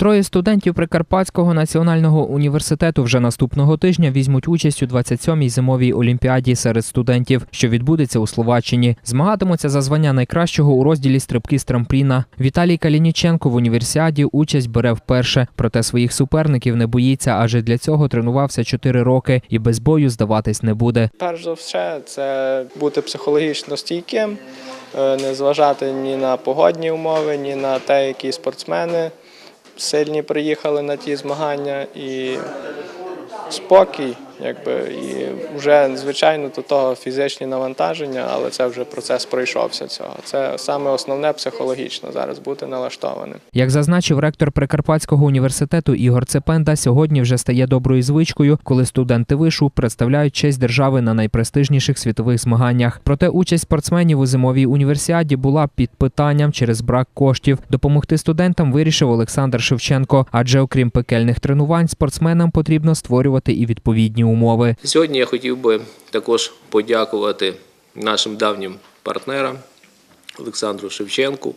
Троє студентів Прикарпатського національного університету вже наступного тижня візьмуть участь у 27-й зимовій олімпіаді серед студентів, що відбудеться у Словаччині. Змагатимуться за звання найкращого у розділі стрибки з трампліна. Віталій Калініченко в універсіаді участь бере вперше, проте своїх суперників не боїться, адже для цього тренувався 4 роки і без бою здаватись не буде. Перш за все, це бути психологічно стійким, е, не зважати ні на погодні умови, ні на те, які спортсмени сильні приїхали на ті змагання. І спокій, якби, і вже, звичайно, до того фізичні навантаження, але це вже процес пройшовся цього. Це саме основне психологічно зараз бути налаштованим. Як зазначив ректор Прикарпатського університету Ігор Цепенда, сьогодні вже стає доброю звичкою, коли студенти вишу представляють честь держави на найпрестижніших світових змаганнях. Проте участь спортсменів у зимовій універсіаді була під питанням через брак коштів. Допомогти студентам вирішив Олександр Шевченко, адже окрім пекельних тренувань, спортсменам потрібно створювати і відповідні умови. Сьогодні я хотів би також подякувати нашим давнім партнерам Олександру Шевченку,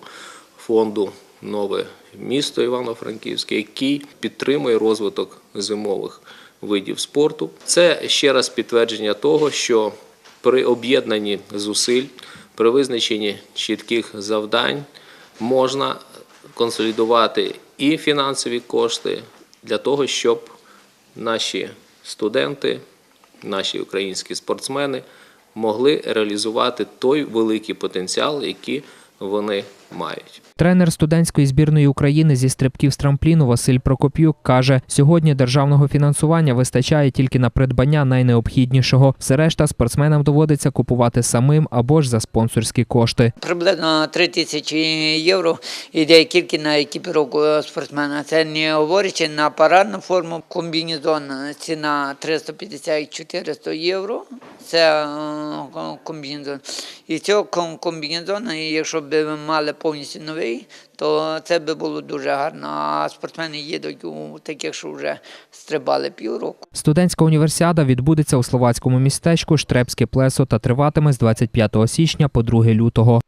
фонду Нове місто Івано-Франківське, який підтримує розвиток зимових видів спорту. Це ще раз підтвердження того, що при об'єднанні зусиль, при визначенні чітких завдань можна консолідувати і фінансові кошти для того, щоб наші студенти, наші українські спортсмени могли реалізувати той великий потенціал, який вони мають. Тренер студентської збірної України зі стрибків з трампліну Василь Прокоп'юк каже: сьогодні державного фінансування вистачає тільки на придбання найнеобхіднішого. Все решта спортсменам доводиться купувати самим або ж за спонсорські кошти. Приблизно 3 тисячі євро йде тільки на екіпіровку спортсмена. Це не говорячи на парадну форму. Комбінезон ціна 350-400 євро. Це е, комбінезон. І цього ком- комбінезону, якщо б ми мали повністю новий, то це би було дуже гарно. А спортсмени їдуть у таких, що вже стрибали півроку. Студентська універсіада відбудеться у словацькому містечку Штребське плесо та триватиме з 25 січня по 2 лютого.